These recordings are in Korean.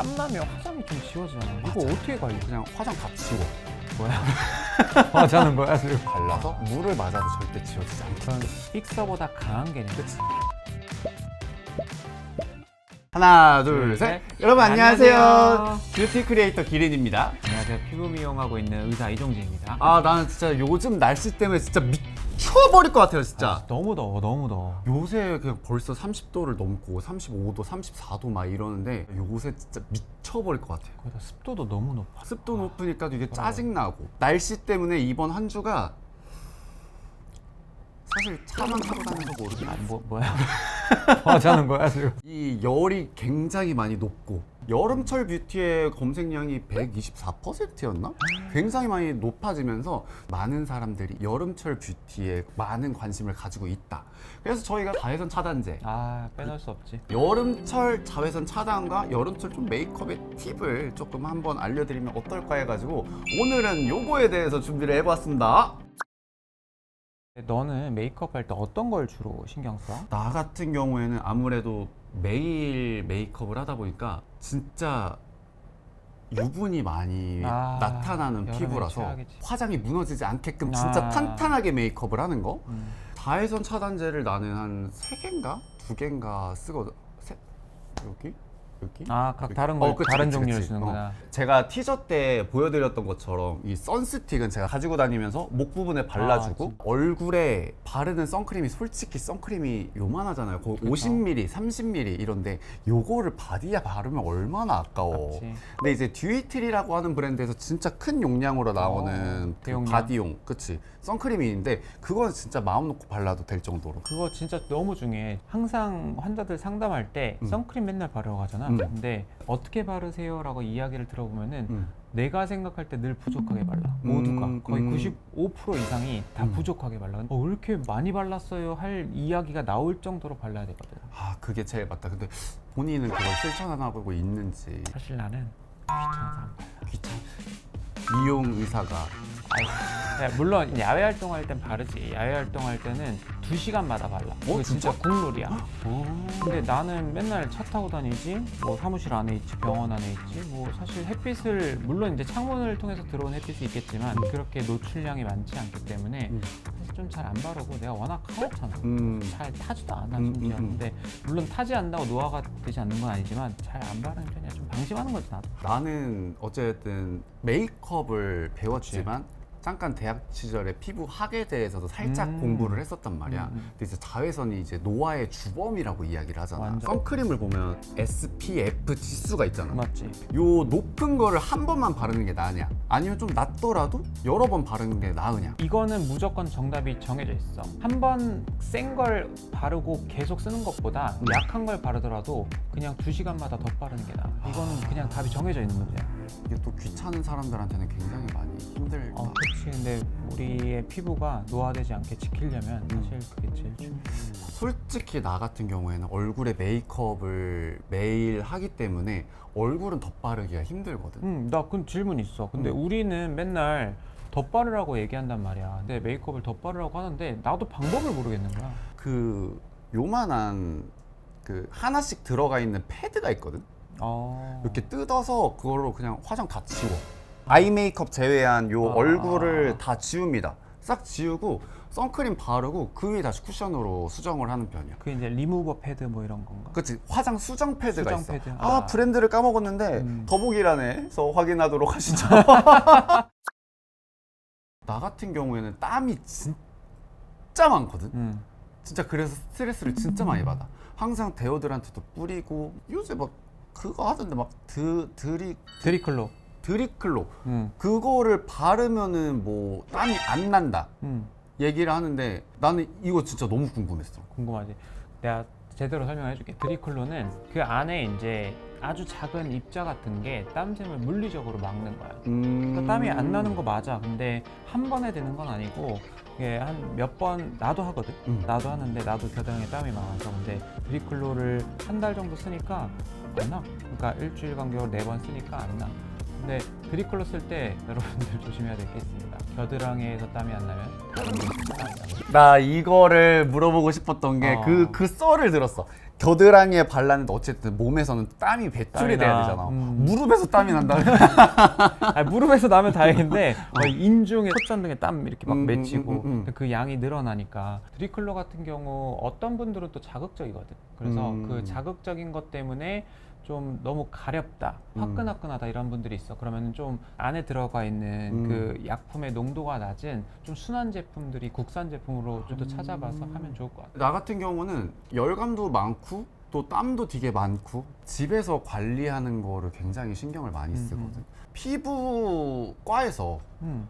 땀나면 화장이 좀 지워지잖아. 이거 어떻게 관리? 그냥 화장 다 지워. 뭐야? 화장하는 거야 지금? 발라서 물을 맞아도 절대 지워지지 않게. 그건 픽서보다 강한 개념. 그치? 하나, 둘. 셋. 여러분 안녕하세요. 안녕하세요. 뷰티 크리에이터 기린입니다. 안녕하세요. 피부 미용하고 있는 의사 이종진입니다. 아, 나는 진짜 요즘 날씨 때문에 진짜 미쳐버릴 것 같아요, 진짜. 아, 너무 더워, 너무 더워. 요새 그냥 벌써 30도를 넘고 35도, 34도 막 이러는데 요새 진짜 미쳐버릴 것 같아요. 거기다 습도도 너무 높아. 습도 높으니까 이게 짜증나고 날씨 때문에 이번 한 주가 사실 차만 타고 다녀서 모르지 아, 뭐 뭐야? 화장하는 거야 지금? 이 열이 굉장히 많이 높고 여름철 뷰티의 검색량이 124%였나? 굉장히 많이 높아지면서 많은 사람들이 여름철 뷰티에 많은 관심을 가지고 있다. 그래서 저희가 자외선 차단제 아 빼놓을 수 없지. 여름철 자외선 차단과 여름철 좀 메이크업의 팁을 조금 한번 알려드리면 어떨까 해가지고 오늘은 요거에 대해서 준비를 해봤습니다. 너는 메이크업 할 때 어떤 걸 주로 신경 써? 나 같은 경우에는 아무래도 매일 메이크업을 하다 보니까 진짜 유분이 많이 아, 나타나는 피부라서 최악이지. 화장이 무너지지 않게끔 진짜 아. 탄탄하게 메이크업을 하는 거 음. 자외선 차단제를 나는 한 세개인가두개인가 쓰거든 세, 여기? 여기? 아, 각. 다른 걸 어, 그치, 다른 그치, 종류를 그치. 쓰는구나. 어. 제가 티저 때 보여드렸던 것처럼 이 선스틱은 제가 가지고 다니면서 목 부분에 발라주고 아? 얼굴에 바르는 선크림이 솔직히 선크림이 요만하잖아요. 거의 그쵸. 50ml, 30ml 이런데 요거를 바디에 바르면 얼마나 아까워. 맞지. 근데 이제 듀이트리라고 하는 브랜드에서 진짜 큰 용량으로 나오는 어, 그 대용량. 바디용, 그치? 선크림이 있는데 그건 진짜 마음 놓고 발라도 될 정도로. 그거 진짜 너무 중요해. 항상 환자들 상담할 때 음. 선크림 맨날 바르고 가잖아. 음. 근데 어떻게 바르세요라고 이야기를 들어보면은 음. 내가 생각할 때 늘 부족하게 발라. 모두가 음, 거의 음. 95% 이상이 다 음. 부족하게 발라. 어, 왜 이렇게 많이 발랐어요? 할 이야기가 나올 정도로 발라야 되거든. 아, 그게 제일 맞다. 근데 본인은 그걸 실천하고 있는지 사실 나는 귀찮은 사람. 귀찮. 미용 의사가 야, 물론 야외 활동할 땐 바르지. 야외 활동할 때는 2 시간마다 발라. 그거 진짜 진짜? 국룰이야. 근데 나는 맨날 차 타고 다니지, 뭐 사무실 안에 있지, 병원 안에 있지, 뭐 사실 햇빛을 물론 이제 창문을 통해서 들어온 햇빛이 있겠지만 그렇게 노출량이 많지 않기 때문에 음. 사실 좀 잘 안 바르고 내가 워낙 하얗잖아. 음, 잘 타지도 않아 음, 심지어. 음, 음. 근데 물론 타지 않는다고 노화가 되지 않는 건 아니지만 잘 안 바르는 편이야. 좀 방심하는 거지 나도. 나는 어쨌든 메이크업을 배웠지만 잠깐 대학 시절에 피부 학에 대해서도 살짝 음. 공부를 했었단 말이야. 음, 음. 근데 이제 자외선이 이제 노화의 주범이라고 이야기를 하잖아. 완전. 선크림을 보면 SPF 지수가 있잖아. 맞지? 요 높은 거를 한 번만 바르는 게 나으냐? 아니면 좀 낮더라도 여러 번 바르는 게 나으냐? 이거는 무조건 정답이 정해져 있어. 한 번 센 걸 바르고 계속 쓰는 것보다 음. 약한 걸 바르더라도 그냥 두 시간마다 더 바르는 게 나아. 이거는 그냥 답이 정해져 있는 문제야. 이게 또 귀찮은 사람들한테는 굉장히 많이 그렇지. 근데 우리의 피부가 노화되지 않게 지키려면 음. 사실 그게 제일 중요해. 솔직히 나 같은 경우에는 얼굴에 메이크업을 매일 하기 때문에 얼굴은 덧바르기가 힘들거든. 음, 나 그 질문 있어. 근데 음. 우리는 맨날 덧바르라고 얘기한단 말이야. 근데 메이크업을 덧바르라고 하는데 나도 방법을 모르겠는 거야. 그 요만한 그 하나씩 들어가 있는 패드가 있거든. 어. 이렇게 뜯어서 그걸로 그냥 화장 다 지워. 아이 메이크업 제외한 요 아. 얼굴을 다 지웁니다. 싹 지우고 선크림 바르고 그 위에 다시 쿠션으로 수정을 하는 편이야. 그 이제 리무버 패드 뭐 이런 건가? 그치 화장 수정 패드가 수정 있어. 패드. 아, 아. 브랜드를 까먹었는데 음. 더보기란에서 확인하도록 하시죠. 나 같은 경우에는 땀이 진짜 많거든. 음. 진짜 그래서 스트레스를 진짜 많이 받아. 항상 데오드란트도 뿌리고 요새 막 그거 하던데 막 드, 드리 드리클로. 드리클로 음. 그거를 바르면은 뭐 땀이 안 난다 음. 얘기를 하는데 나는 이거 진짜 너무 궁금했어. 궁금하지. 내가 제대로 설명해 줄게. 드리클로는 그 안에 이제 아주 작은 입자 같은 게 땀샘을 물리적으로 막는 거야. 음... 그러니까 땀이 안 나는 거 맞아. 근데 한 번에 되는 건 아니고 이게 한 몇 번 나도 하거든. 음. 나도 하는데 나도 겨드랑이에 땀이 많아서 근데 드리클로를 한 달 정도 쓰니까 안 나. 그러니까 일주일 간격으로 네 번 쓰니까 안 나. 근데 드리클로 쓸 때 여러분들 조심해야 될 게 있습니다. 겨드랑이에서 땀이 안 나면 다른 데서 땀이 납니다. 나 이거를 물어보고 싶었던 게 어. 그 그 썰을 들었어. 겨드랑이에 발랐는데 어쨌든 몸에서는 땀이 배출이 땀이 돼야 나. 되잖아. 음. 무릎에서 땀이 난다. 아니, 무릎에서 나면 다행인데 막 인중에 콧전 등에 땀 이렇게 막 음, 음, 맺히고 음, 음, 음. 그 양이 늘어나니까 드리클로 같은 경우 어떤 분들은 또 자극적이거든. 그래서 음. 그 자극적인 것 때문에 좀 너무 가렵다, 음. 화끈화끈하다 이런 분들이 있어. 그러면 좀 안에 들어가 있는 음. 그 약품의 농도가 낮은 좀 순한 제품들이 국산 제품으로 좀 더 찾아봐서 음. 하면 좋을 것 같아. 나 같은 경우는 열감도 많고 또 땀도 되게 많고 집에서 관리하는 거를 굉장히 신경을 많이 음, 쓰거든. 피부과에서 음.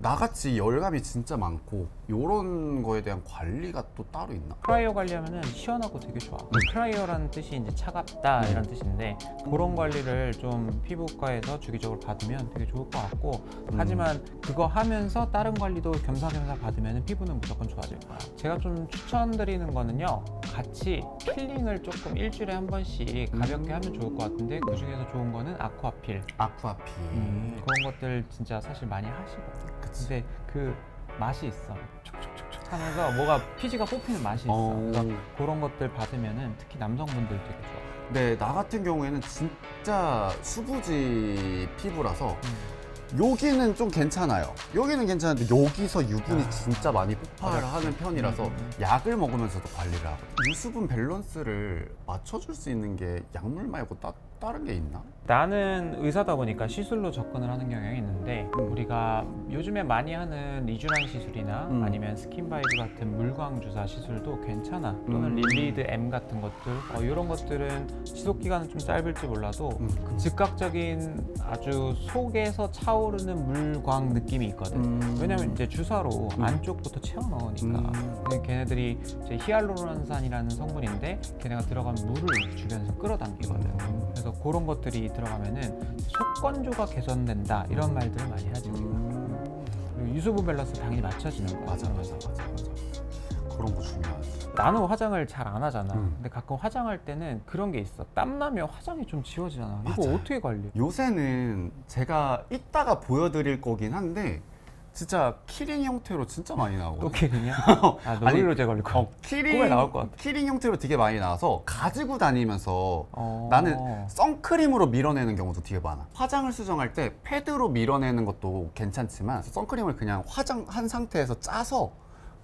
나같이 열감이 진짜 많고 요런 거에 대한 관리가 또 따로 있나? 크라이어 관리하면은 시원하고 되게 좋아. 크라이어라는 뜻이 이제 차갑다 이런 뜻인데 그런 관리를 좀 피부과에서 주기적으로 받으면 되게 좋을 것 같고 하지만 그거 하면서 다른 관리도 겸사겸사 받으면 피부는 무조건 좋아질 거야. 제가 좀 추천드리는 거는요. 같이 필링을 조금 일주일에 한 번씩 가볍게 하면 좋을 것 같은데 그 중에서 좋은 거는 아쿠아필. 아쿠아피. 음, 그런 것들 진짜 사실 많이 하시거든. 그치. 근데 그 맛이 있어. 촉촉촉촉 하면서 뭐가 피지가 뽑히는 맛이 있어. 어. 그래서 그런 것들 받으면은 특히 남성분들 되게 좋아. 네, 나 같은 경우에는 진짜 수부지 피부라서 음. 여기는 좀 괜찮아요. 여기는 괜찮은데 여기서 유분이 아, 진짜 많이 폭발을. 하는 편이라서 음, 음. 약을 먹으면서도 관리를 하고 유수분 밸런스를 맞춰줄 수 있는 게 약물 말고 따, 다른 게 있나? 나는 의사다 보니까 시술로 접근을 하는 경향이 있는데 음. 우리가 요즘에 많이 하는 리쥬란 시술이나 음. 아니면 스킨바이브 같은 물광 주사 시술도 괜찮아. 또는 음. 릴리드 M 같은 것들 어, 이런 것들은 지속 기간은 좀 짧을지 몰라도 음. 그 즉각적인 아주 속에서 차오르는 물광 느낌이 있거든. 음. 왜냐면 이제 주사로 음. 안쪽부터 채워 넣으니까 음. 근데 걔네들이 이제 히알루론산이라는 성분인데 걔네가 들어가면 물을 주변에서 끌어당기거든. 음. 그래서 그런 것들이 들어가면은 속건조가 개선된다 이런 말들을 많이 하지 우리가. 음. 그리고 유수분 밸런스 당연히 맞춰지는 거야. 맞아, 맞아, 맞아, 맞아. 그런 거 중요하지. 나는 화장을 잘 안 하잖아. 음. 근데 가끔 화장할 때는 그런 게 있어. 땀 나면 화장이 좀 지워지잖아. 이거 맞아요. 어떻게 관리? 요새는 제가 이따가 보여드릴 거긴 한데 진짜 키링 형태로 진짜 많이 또 나오거든요. 키링이야? 아 아니, 노이로 제 걸릴 거. 어, 키링 나올 것 같아. 키링 형태로 되게 많이 나와서 가지고 다니면서 어. 나는 선크림으로 밀어내는 경우도 되게 많아. 화장을 수정할 때 패드로 밀어내는 것도 괜찮지만 선크림을 그냥 화장한 상태에서 짜서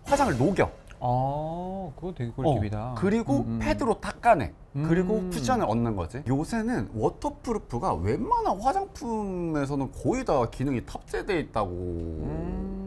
화장을 녹여. 어, 그거 되게 어, 꿀팁이다. 그리고 음, 음. 패드로 닦아내. 그리고 음. 쿠션을 얻는 거지. 요새는 워터프루프가 웬만한 화장품에서는 거의 다 기능이 탑재돼 있다고 음.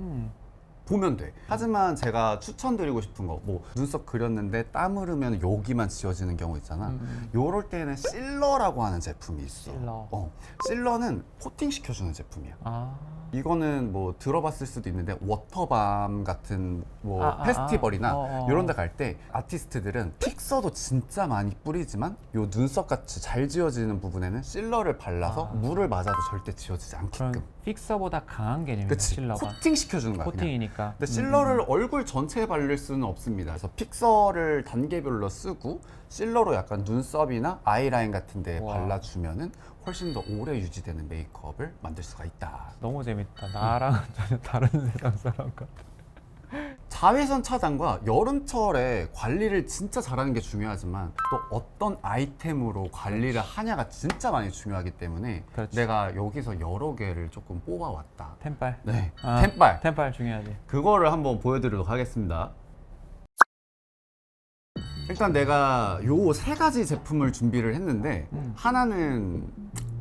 보면 돼. 하지만 제가 추천드리고 싶은 거, 뭐 눈썹 그렸는데 땀 흐르면 여기만 지워지는 경우 있잖아. 음. 요럴 때는 실러라고 하는 제품이 있어. 실러. 어, 실러는 코팅 시켜주는 제품이야. 아. 이거는 뭐 들어봤을 수도 있는데 워터밤 같은 뭐 아, 아, 페스티벌이나 아. 어, 어. 이런 데 갈 때 아티스트들은 픽서도 진짜 많이 뿌리지만 요 눈썹 같이 잘 지워지는 부분에는 실러를 발라서 아. 물을 맞아도 절대 지워지지 않게끔. 그런 픽서보다 강한 개념이야. 그치. 실러가. 코팅 시켜주는 거야. 그냥. 코팅이니까. 근데 음, 실러를 음. 얼굴 전체에 바를 수는 없습니다. 그래서 픽서를 단계별로 쓰고 실러로 약간 눈썹이나 아이라인 같은 데 와. 발라주면은 훨씬 더 오래 유지되는 메이크업을 만들 수가 있다. 너무 재밌다. 나랑 전혀 다른 세상 사람 같아. 자외선 차단과 여름철에 관리를 진짜 잘하는 게 중요하지만 또 어떤 아이템으로 관리를 하냐가 진짜 많이 중요하기 때문에 그렇지. 내가 여기서 여러 개를 조금 뽑아왔다. 템빨. 네, 아. 템빨. 템빨 중요하지. 그거를 한번 보여드리도록 하겠습니다. 일단 내가 요 세 가지 제품을 준비를 했는데 음. 하나는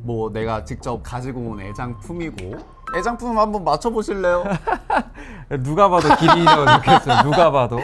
뭐 내가 직접 가지고 온 애장품이고 애장품 한번 맞춰 보실래요? 누가 봐도 기린이라고 느꼈어. 누가 봐도. 어.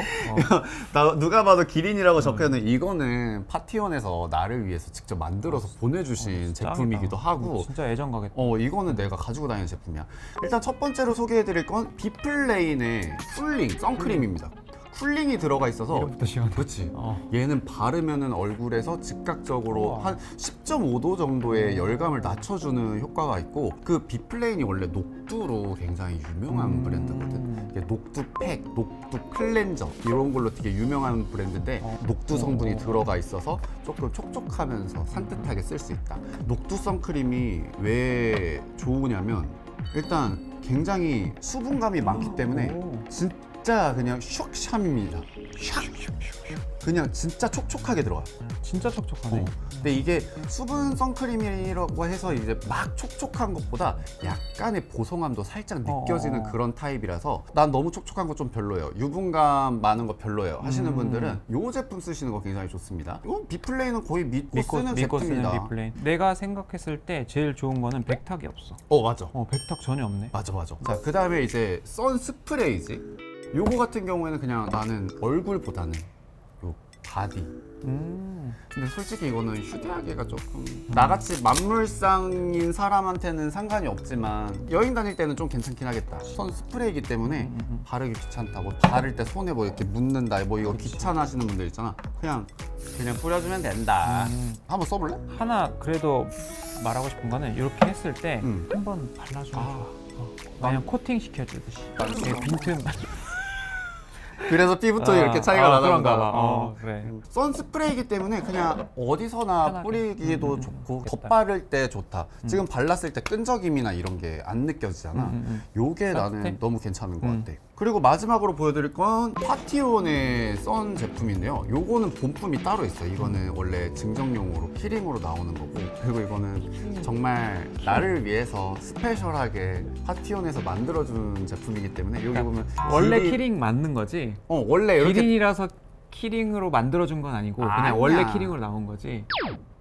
나 누가 봐도 기린이라고 적혀있는 이거는 파티원에서 나를 위해서 직접 만들어서 보내주신 제품이기도 짱이다. 하고 진짜 애정 가겠다. 어 이거는 내가 가지고 다니는 제품이야 일단 첫 번째로 소개해드릴 건 비플레인의 쿨링 선크림입니다 쿨링이 들어가 있어서 이름부터 시원해. 그렇지 어. 얘는 바르면은 얼굴에서 즉각적으로 우와. 한 10.5도 정도의 열감을 낮춰주는 효과가 있고 그 비플레인이 원래 녹두로 굉장히 유명한 음. 브랜드거든 이게 녹두 팩, 녹두 클렌저 이런 걸로 되게 유명한 브랜드인데 어. 녹두 성분이 어. 들어가 있어서 조금 촉촉하면서 산뜻하게 쓸 수 있다 녹두 선크림이 왜 좋으냐면 일단 굉장히 수분감이 많기 때문에 오. 진짜 진짜 그냥 슉샴입니다. 샥. 그냥 진짜 촉촉하게 들어가요. 진짜 촉촉하네. 어. 근데 이게 수분 선크림이라고 해서 이제 막 촉촉한 것보다 약간의 보송함도 살짝 느껴지는 어. 그런 타입이라서 난 너무 촉촉한 거 좀 별로예요. 유분감 많은 거 별로예요. 하시는 음. 분들은 이 제품 쓰시는 거 굉장히 좋습니다. 이건 비플레이는 거의 믿고, 믿고, 쓰는 믿고 쓰는 제품입니다. 비플레인. 내가 생각했을 때 제일 좋은 거는 백탁이 없어. 어 맞아. 어, 백탁 전혀 없네. 맞아 맞아. 자, 그다음에 이제 선 스프레이지. 요거 같은 경우에는 그냥 나는 얼굴보다는 요 바디. 음. 근데 솔직히 이거는 휴대하기가 조금 나같이 만물상인 사람한테는 상관이 없지만 여행 다닐 때는 좀 괜찮긴 하겠다. 선 스프레이기 때문에 바르기 귀찮다고 바를 때 손에 뭐 이렇게 묻는다 뭐 이거 귀찮아하시는 분들 있잖아. 그냥 그냥 뿌려주면 된다. 음. 한번 써볼래? 하나 그래도 말하고 싶은 거는 이렇게 했을 때 음. 한번 발라주면 아. 좋아. 어, 그냥 코팅 시켜주듯이. 이게 빈틈. 그래서 삐부터 아, 이렇게 차이가 아, 나나 그런가 보다. 봐. 어, 그래. 선 스프레이기 때문에 그냥 어디서나 편하게. 뿌리기도 음, 음, 좋고 음. 덧바를 때 좋다. 지금 발랐을 때 끈적임이나 이런 게 안 느껴지잖아. 음, 음, 음. 요게 따뜻해? 나는 너무 괜찮은 것 음. 같아. 그리고 마지막으로 보여드릴 건 파티온의 선 제품인데요. 요거는 본품이 따로 있어요. 이거는 원래 증정용으로 키링으로 나오는 거고 그리고 이거는 정말 나를 위해서 스페셜하게 파티온에서 만들어준 제품이기 때문에 여기 보면 원래 길이- 키링 맞는 거지. 어 원래 이렇게 기린이라서 키링으로 만들어준 건 아니고 아니야. 그냥 원래 키링으로 나온 거지.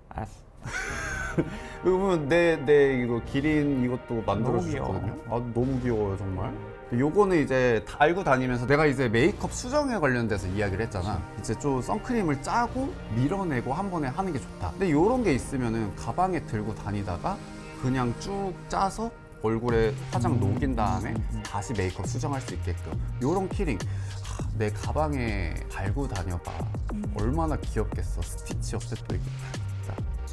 알았어. 여기 보면 내, 내 이거 기린 이것도 만들어주셨거든요. 아, 너무 귀여워요, 정말. 요거는 이제 다 알고 다니면서 내가 이제 메이크업 수정에 관련돼서 이야기를 했잖아. 이제 좀 선크림을 짜고 밀어내고 한 번에 하는 게 좋다. 근데 요런 게 있으면은 가방에 들고 다니다가 그냥 쭉 짜서 얼굴에 화장 녹인 다음에 다시 메이크업 수정할 수 있게끔. 요런 키링. 하, 내 가방에 달고 다녀봐. 얼마나 귀엽겠어. 스티치 이렇게. 딱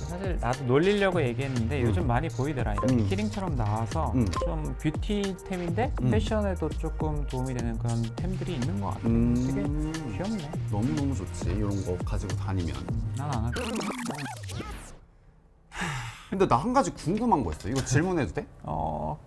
사실 나도 놀리려고 얘기했는데 요즘 많이 보이더라 이렇게 음. 키링처럼 나와서 음. 좀 뷰티템인데 음. 패션에도 조금 도움이 되는 그런 템들이 있는 것 같아. 음. 되게 귀엽네. 너무너무 좋지 이런 거 가지고 다니면 난 안 할게. 근데 나 한 가지 궁금한 거 있어 이거 질문해도 돼? 어,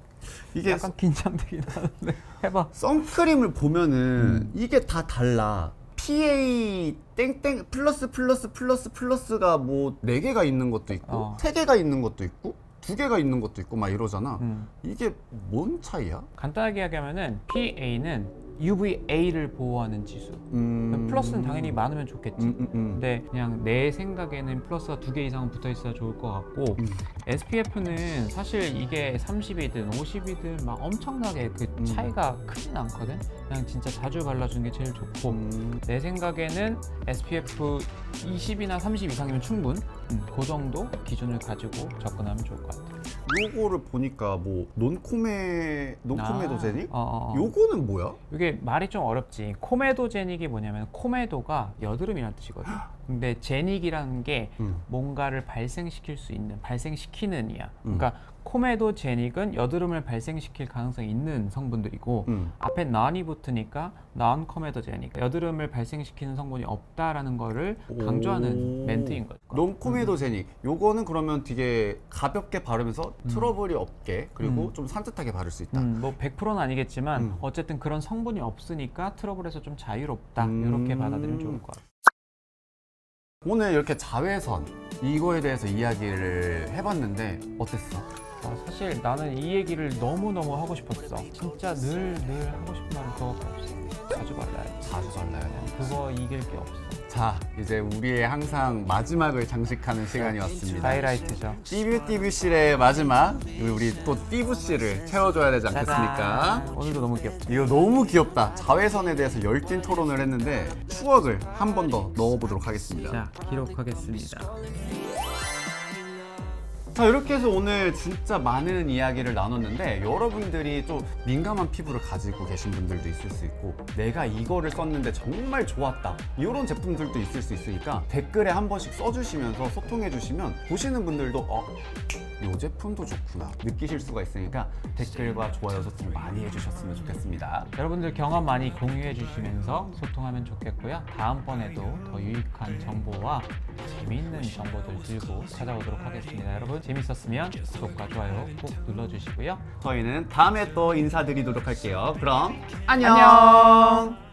이게 약간 긴장되긴 하는데 해봐. 선크림을 보면은 음. 이게 다 달라 PA 땡땡 플러스 플러스 플러스 플러스가 뭐 네 개가 있는 것도 있고 어. 세 개가 있는 것도 있고 두 개가 있는 것도 있고 막 이러잖아 음. 이게 뭔 차이야? 간단하게 이야기하면은 PA는 UVA를 보호하는 지수. 음... 플러스는 당연히 많으면 좋겠지. 음, 음, 음. 근데 그냥 내 생각에는 플러스가 두 개 이상은 붙어 있어야 좋을 것 같고 음. SPF는 사실 이게 30이든 50이든 막 엄청나게 그 음. 차이가 크진 않거든. 그냥 진짜 자주 발라주는 게 제일 좋고 음. 내 생각에는 SPF 20이나 30 이상이면 충분. 음, 그 정도 기준을 가지고 접근하면 좋을 것 같아. 요거를 보니까 뭐 논코메 논코메도제닉? 아, 어, 어, 어. 요거는 뭐야? 이게 말이 좀 어렵지. 코메도제닉이 뭐냐면 코메도가 여드름이라는 뜻이거든. 근데 제닉이라는 게 음. 뭔가를 발생시킬 수 있는 발생시키는 이야. 음. 그러니까 코메도제닉은 여드름을 발생시킬 가능성이 있는 성분들이고 음. 앞에 non이 붙으니까 non 코메도제닉 여드름을 발생시키는 성분이 없다라는 거를 강조하는 오. 멘트인 거죠. 논 코메도제닉 요거는 그러면 되게 가볍게 바르면서 트러블이 없게 그리고 음. 좀 산뜻하게 바를 수 있다. 음, 뭐 100%는 아니겠지만 음. 어쨌든 그런 성분이 없으니까 트러블에서 좀 자유롭다 음. 이렇게 받아들이면 좋을 것 같아요. 오늘 이렇게 자외선 이거에 대해서 이야기를 해봤는데 어땠어? 아, 사실 나는 이 얘기를 너무너무 하고 싶었어. 진짜 늘 늘 하고 싶은 말은 그거밖에 없어. 자주 발라야 돼. 자주 발라야 돼. 그거 이길 게 없어. 자 이제 우리의 항상 마지막을 장식하는 시간이 왔습니다. 하이라이트죠. 띠뷰띠뷰실의 마지막 우리 또 띠부씨를 채워줘야 되지 않겠습니까? 오늘도 너무 귀엽다. 이거 너무 귀엽다. 자외선에 대해서 열띤 토론을 했는데 추억을 한 번 더 넣어보도록 하겠습니다. 자, 기록하겠습니다. 자 이렇게 해서 오늘 진짜 많은 이야기를 나눴는데 여러분들이 좀 민감한 피부를 가지고 계신 분들도 있을 수 있고 내가 이거를 썼는데 정말 좋았다 이런 제품들도 있을 수 있으니까 댓글에 한 번씩 써주시면서 소통해 주시면 보시는 분들도 어, 이 제품도 좋구나 느끼실 수가 있으니까 댓글과 좋아요 소통 많이 해주셨으면 좋겠습니다 여러분들 경험 많이 공유해 주시면서 소통하면 좋겠고요. 다음번에도 더 유익한 정보와 재미있는 정보들 들고 찾아오도록 하겠습니다. 여러분 재밌었으면 구독과 좋아요 꼭 눌러주시고요. 저희는 다음에 또 인사드리도록 할게요. 그럼 안녕. 안녕.